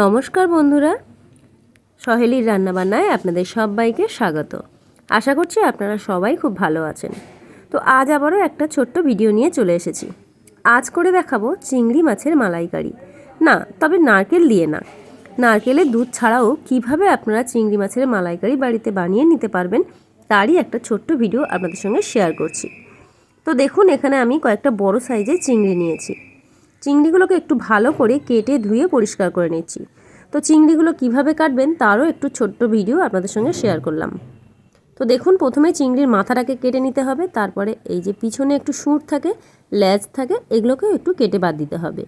নমস্কার বন্ধুরা। সহেলির রান্নাবান্নায় আপনাদের সবাইকে স্বাগত। আশা করছি আপনারা সবাই খুব ভালো আছেন। তো আজ আবারও একটা ছোট্ট ভিডিও নিয়ে চলে এসেছি। আজ করে দেখাবো চিংড়ি মাছের মালাইকারি। না, তবে নারকেল দিয়ে না। নারকেলের দুধ ছাড়াও কীভাবে আপনারা চিংড়ি মাছের মালাইকারি বাড়িতে বানিয়ে নিতে পারবেন, তারই একটা ছোট্ট ভিডিও আপনাদের সঙ্গে শেয়ার করছি। তো দেখুন, এখানে আমি কয়েকটা বড় সাইজের চিংড়ি নিয়েছি। চিংড়িগুলোকে একটু ভালো করে কেটে ধুয়ে পরিষ্কার করে নিচ্ছি। তো চিংড়িগুলো কীভাবে কাটবেন তারও একটু ছোট্ট ভিডিও আপনাদের সঙ্গে শেয়ার করলাম। তো দেখুন, প্রথমে চিংড়ির মাথাটাকে কেটে নিতে হবে, তারপরে এই যে পিছনে একটু সুর থাকে ল্যাজ থাকে, এগুলোকেও একটু কেটে বাদ দিতে হবে।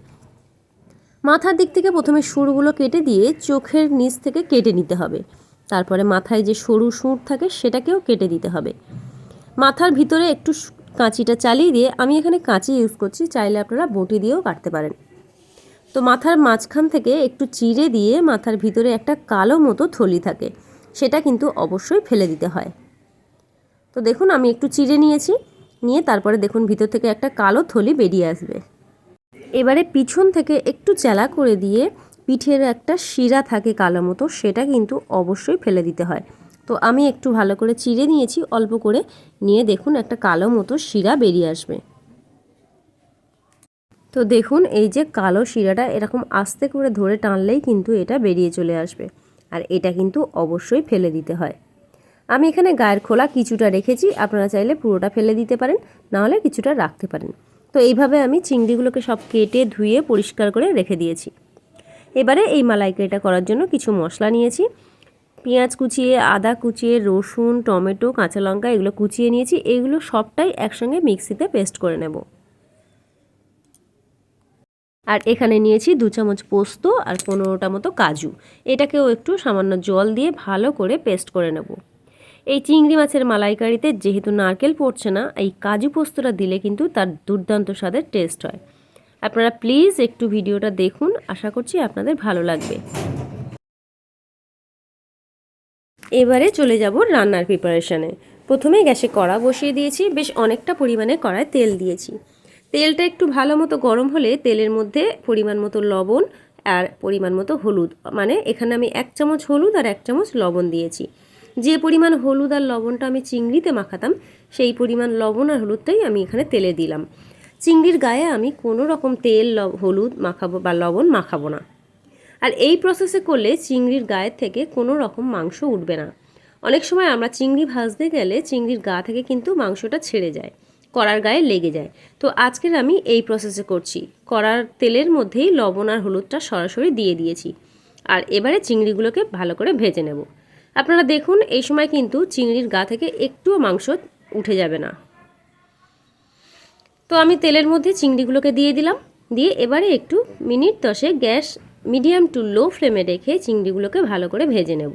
মাথার দিক থেকে প্রথমে সুরগুলো কেটে দিয়ে চোখের নিচ থেকে কেটে নিতে হবে। তারপরে মাথায় যে সরু সুর থাকে, সেটাকেও কেটে দিতে হবে। মাথার ভিতরে একটু কাঁচিটা চালিয়ে দিয়ে আমি এখানে কাঁচি ইউজ করছি, চাইলে আপনারা বটি দিয়েও কাটতে পারেন। তো মাথার মাঝখান থেকে একটু চিড়ে দিয়ে মাথার ভিতরে একটা কালো মতো থলি থাকে, সেটা কিন্তু অবশ্যই ফেলে দিতে হয়। তো দেখুন, আমি একটু চিড়ে নিয়েছি, নিয়ে তারপরে দেখুন ভিতর থেকে একটা কালো থলি বেরিয়ে আসবে। এবারে পিছন থেকে একটু চেলা করে দিয়ে পিঠের একটা শিরা থাকে কালো মতো, সেটা কিন্তু অবশ্যই ফেলে দিতে হয়। তো আমি একটু ভালো করে চিড়ে নিয়েছি, অল্প করে। নিয়ে দেখুন একটা কালো মতো শিরা বেরিয়ে আসবে। তো দেখুন, এই যে কালো শিরাটা এরকম আস্তে করে ধরে টানলেই কিন্তু এটা বেরিয়ে চলে আসবে। আর এটা কিন্তু অবশ্যই ফেলে দিতে হয়। আমি এখানে গায়ের খোলা কিছুটা রেখেছি, আপনারা চাইলে পুরোটা ফেলে দিতে পারেন নাহলে কিছুটা রাখতে পারেন। তো এইভাবে আমি চিংড়িগুলোকে সব কেটে ধুয়ে পরিষ্কার করে রেখে দিয়েছি। এবারে এই মালাইকারিটা করার জন্য কিছু মশলা নিয়েছি। পেঁয়াজ কুচিয়ে, আদা কুচিয়ে, রসুন, টমেটো, কাঁচা লঙ্কা এগুলো কুচিয়ে নিয়েছি। এগুলো সবটাই একসঙ্গে মিক্সিতে পেস্ট করে নেব। আর এখানে নিয়েছি দু চামচ পোস্ত আর পনেরোটা মতো কাজু। এটাকেও একটু সামান্য জল দিয়ে ভালো করে পেস্ট করে নেব। এই চিংড়ি মাছের মালাইকারিতে যেহেতু নারকেল পড়ছে না, এই কাজু পোস্তটা দিলে কিন্তু তার দুর্দান্ত স্বাদের টেস্ট হয়। আপনারা প্লিজ একটু ভিডিওটা দেখুন। আশা করছি আপনাদের ভালো লাগবে। এবারে চলে যাব রান্নার প্রিপারেশানে প্রথমে গ্যাসে কড়া বসিয়ে দিয়েছি, বেশ অনেকটা পরিমাণে কড়ায় তেল দিয়েছি। তেলটা একটু ভালো মতো গরম হলে তেলের মধ্যে পরিমাণ মতো লবণ আর পরিমাণ মতো হলুদ মানে এখানে আমি এক চামচ হলুদ আর এক চামচ লবণ দিয়েছি। যে পরিমাণ হলুদ আর লবণটা আমি চিংড়িতে মাখাতাম, সেই পরিমাণ লবণ আর হলুদটাই আমি এখানে তেলে দিলাম। চিংড়ির গায়ে আমি কোনো রকম তেল হলুদ মাখাবো বা লবণ মাখাবো না। আর এই প্রসেসে করলে চিংড়ির গায়ের থেকে কোনো রকম মাংস উঠবে না। অনেক সময় আমরা চিংড়ি ভাজতে গেলে চিংড়ির গা থেকে কিন্তু মাংসটা ছেড়ে যায়, কড়ার গায়ে লেগে যায়। তো আজকের আমি এই প্রসেসে করছি। কড়ার তেলের মধ্যেই লবণ আর হলুদটা সরাসরি দিয়ে দিয়েছি। আর এবারে চিংড়িগুলোকে ভালো করে ভেজে নেব। আপনারা দেখুন, এই সময় কিন্তু চিংড়ির গা থেকে একটুও মাংস উঠে যাবে না। তো আমি তেলের মধ্যে চিংড়িগুলোকে দিয়ে দিলাম। দিয়ে এবারে একটু মিনিট দশে গ্যাস মিডিয়াম টু লো ফ্লেমে রেখে চিংড়িগুলোকে ভালো করে ভেজে নেব।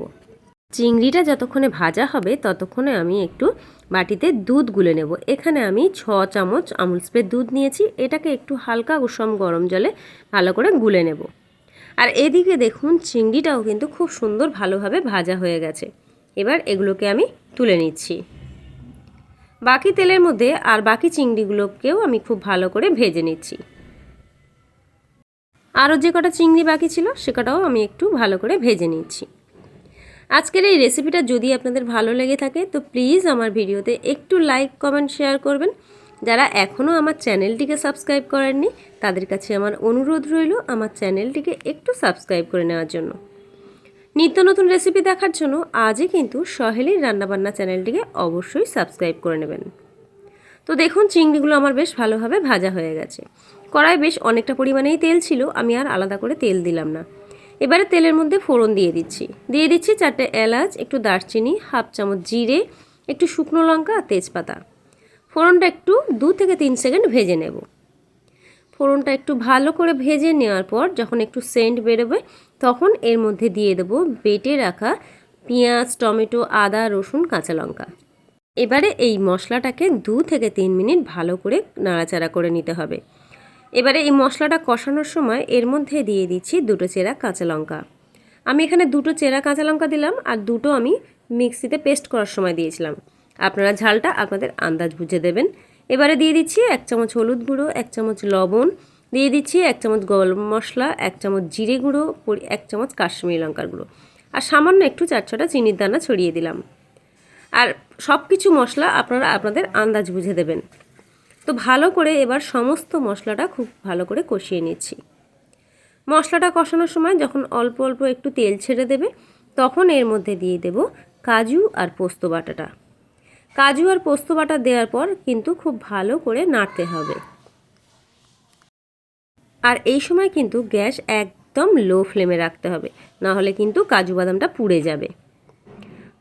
চিংড়িটা যতক্ষণে ভাজা হবে, ততক্ষণে আমি একটু বাটিতে দুধ গুলে নেব। এখানে আমি ছ চামচ আমুল স্প্রে দুধ নিয়েছি। এটাকে একটু হালকা উষম গরম জলে ভালো করে গুলে নেব। আর এদিকে দেখুন, চিংড়িটাও কিন্তু খুব সুন্দর ভালোভাবে ভাজা হয়ে গেছে। এবার এগুলোকে আমি তুলে নিচ্ছি। বাকি তেলের মধ্যে আর বাকি চিংড়িগুলোকেও আমি খুব ভালো করে ভেজে নিচ্ছি। আরও যে কটা চিংড়ি বাকি ছিল, সে কটাও আমি একটু ভালো করে ভেজে নিচ্ছি। আজকের এই রেসিপিটা যদি আপনাদের ভালো লেগে থাকে, তো প্লিজ আমার ভিডিওতে একটু লাইক কমেন্ট শেয়ার করবেন। যারা এখনও আমার চ্যানেলটিকে সাবস্ক্রাইব করেননি, তাদের কাছে আমার অনুরোধ রইল আমার চ্যানেলটিকে একটু সাবস্ক্রাইব করে নেওয়ার জন্য। নিত্য নতুন রেসিপি দেখার জন্য আজই কিন্তু সহেলির রান্নাবান্না চ্যানেলটিকে অবশ্যই সাবস্ক্রাইব করে নেবেন। তো দেখুন, চিংড়িগুলো আমার বেশ ভালোভাবে ভাজা হয়ে গেছে। কড়াই বেশ অনেকটা পরিমাণেই তেল ছিল, আমি আর আলাদা করে তেল দিলাম না। এবারে তেলের মধ্যে ফোড়ন দিয়ে দিচ্ছি। দিয়ে দিচ্ছি চারটে এলাচ, একটু দারচিনি, হাফ চামচ জিরে, একটু শুকনো লঙ্কা আর তেজপাতা। ফোড়নটা একটু দু থেকে তিন সেকেন্ড ভেজে নেব। ফোড়নটা একটু ভালো করে ভেজে নেওয়ার পর যখন একটু সেন্ট বেরোবে, তখন এর মধ্যে দিয়ে দেবো বেটে রাখা পেঁয়াজ, টমেটো, আদা, রসুন, কাঁচা লঙ্কা। এবারে এই মশলাটাকে দু থেকে তিন মিনিট ভালো করে নাড়াচাড়া করে নিতে হবে। এবারে এই মশলাটা কষানোর সময় এর মধ্যে দিয়ে দিচ্ছি দুটো চেরা কাঁচা লঙ্কা। আমি এখানে দুটো চেরা কাঁচা লঙ্কা দিলাম আর দুটো আমি মিক্সিতে পেস্ট করার সময় দিয়েছিলাম। আপনারা ঝালটা আপনাদের আন্দাজ বুঝে দেবেন। এবারে দিয়ে দিচ্ছি এক চামচ হলুদ গুঁড়ো, এক চামচ লবণ, দিয়ে দিচ্ছি এক চামচ গরম মশলা, এক চামচ জিরে গুঁড়ো এক চামচ কাশ্মীরি লঙ্কার গুঁড়ো। আর সামান্য একটু চার ছটা চিনির দানা ছড়িয়ে দিলাম। আর সব কিছু মশলা আপনারা আপনাদের আন্দাজ বুঝে দেবেন। তো ভালো করে এবার সমস্ত মশলাটা খুব ভালো করে কষিয়ে নিচ্ছি। মশলাটা কষানোর সময় যখন অল্প অল্প একটু তেল ছেড়ে দেবে, তখন এর মধ্যে দিয়ে দেব কাজু আর পোস্ত বাটাটা। কাজু আর পোস্ত বাটা দেওয়ার পর কিন্তু খুব ভালো করে নাড়তে হবে। আর এই সময় কিন্তু গ্যাস একদম লো ফ্লেমে রাখতে হবে, না হলে কিন্তু কাজু বাদামটা পুড়ে যাবে।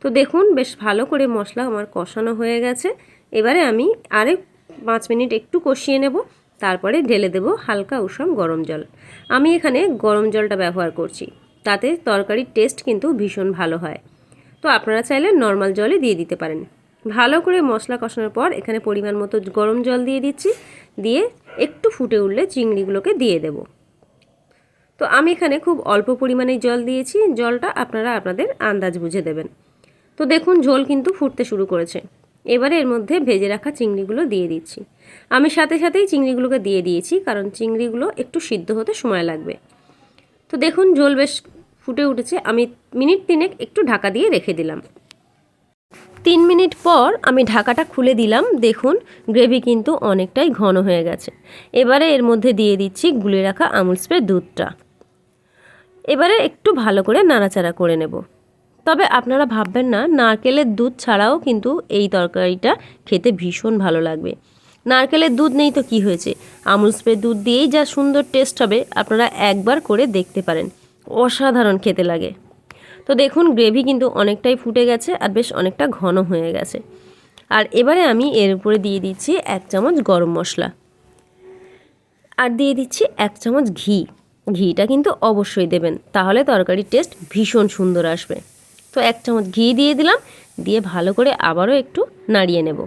তো দেখুন, বেশ ভালো করে মশলা আমার কষানো হয়ে গেছে। এবারে আমি আরেক পাঁচ মিনিট একটু কষিয়ে নেব, তারপরে ঢেলে দেব হালকা উষম গরম জল। আমি এখানে গরম জলটা ব্যবহার করছি, তাতে তরকারির টেস্ট কিন্তু ভীষণ ভালো হয়। তো আপনারা চাইলে নর্মাল জলে দিয়ে দিতে পারেন। ভালো করে মশলা কষানোর পর এখানে পরিমাণ মতো গরম জল দিয়ে দিচ্ছি, দিয়ে একটু ফুটে উঠলে চিংড়িগুলোকে দিয়ে দেব। তো আমি এখানে খুব অল্প পরিমাণে জল দিয়েছি, জলটা আপনারা আপনাদের আন্দাজ বুঝে দেবেন। তো দেখুন, ঝোল কিন্তু ফুটতে শুরু করেছে। এবারে এর মধ্যে ভেজে রাখা চিংড়িগুলো দিয়ে দিচ্ছি। আমি সাথে সাথেই চিংড়িগুলোকে দিয়ে দিয়েছি, কারণ চিংড়িগুলো একটু সিদ্ধ হতে সময় লাগবে। তো দেখুন, ঝোল বেশ ফুটে উঠেছে। আমি মিনিট তিনেক একটু ঢাকা দিয়ে রেখে দিলাম। তিন মিনিট পর আমি ঢাকাটা খুলে দিলাম। দেখুন, গ্রেভি কিন্তু অনেকটাই ঘন হয়ে গেছে। এবারে এর মধ্যে দিয়ে দিচ্ছি গুলে রাখা আমুল স্প্রে দুধটা। এবারে একটু ভালো করে নাড়াচাড়া করে নেব। তবে আপনারা ভাববেন না, নারকেলের দুধ ছাড়াও কিন্তু এই তরকারিটা খেতে ভীষণ ভালো লাগবে। নারকেলের দুধ নেই তো কি হয়েছে? আমুল স্প্রে দুধ দিয়েই যা সুন্দর টেস্ট হবে, আপনারা একবার করে দেখতে পারেন। অসাধারণ খেতে লাগে। তো দেখুন, গ্রেভি কিন্তু অনেকটাই ফুটে গেছে আর বেশ অনেকটা ঘন হয়ে গেছে। আর এবারে আমি এর উপরে দিয়ে দিচ্ছি এক চামচ গরম মশলা। আর দিয়ে দিচ্ছি এক চামচ ঘি। ঘিটা কিন্তু অবশ্যই দেবেন, তাহলে তরকারির টেস্ট ভীষণ সুন্দর আসবে। তো এক চামচ ঘি দিয়ে দিলাম, দিয়ে ভালো করে আবারও একটু নাড়িয়ে নেব।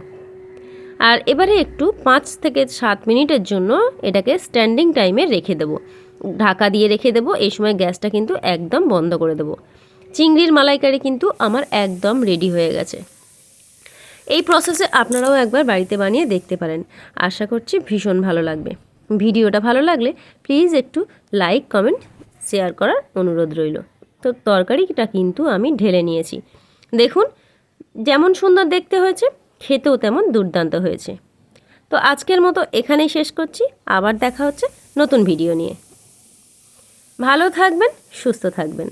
আর এবারে একটু পাঁচ থেকে সাত মিনিটের জন্য এটাকে স্ট্যান্ডিং টাইমে রেখে দেবো। ঢাকা দিয়ে রেখে দেবো, এই সময় গ্যাসটা কিন্তু একদম বন্ধ করে দেবো। চিংড়ির মালাইকারি কিন্তু আমার একদম রেডি হয়ে গেছে। এই প্রসেসে আপনারাও একবার বাড়িতে বানিয়ে দেখতে পারেন। আশা করছি ভীষণ ভালো লাগবে। ভিডিওটা ভালো লাগলে প্লিজ একটু লাইক কমেন্ট শেয়ার করার অনুরোধ রইল। তো তরকারিটা কিন্তু আমি ঢেলে নিয়েছি। দেখুন, যেমন সুন্দর দেখতে হয়েছে, খেতেও তেমন দুর্দান্ত হয়েছে। তো আজকের মতো এখানেই শেষ করছি। আবার দেখা হচ্ছে নতুন ভিডিও নিয়ে। ভালো থাকবেন, সুস্থ থাকবেন।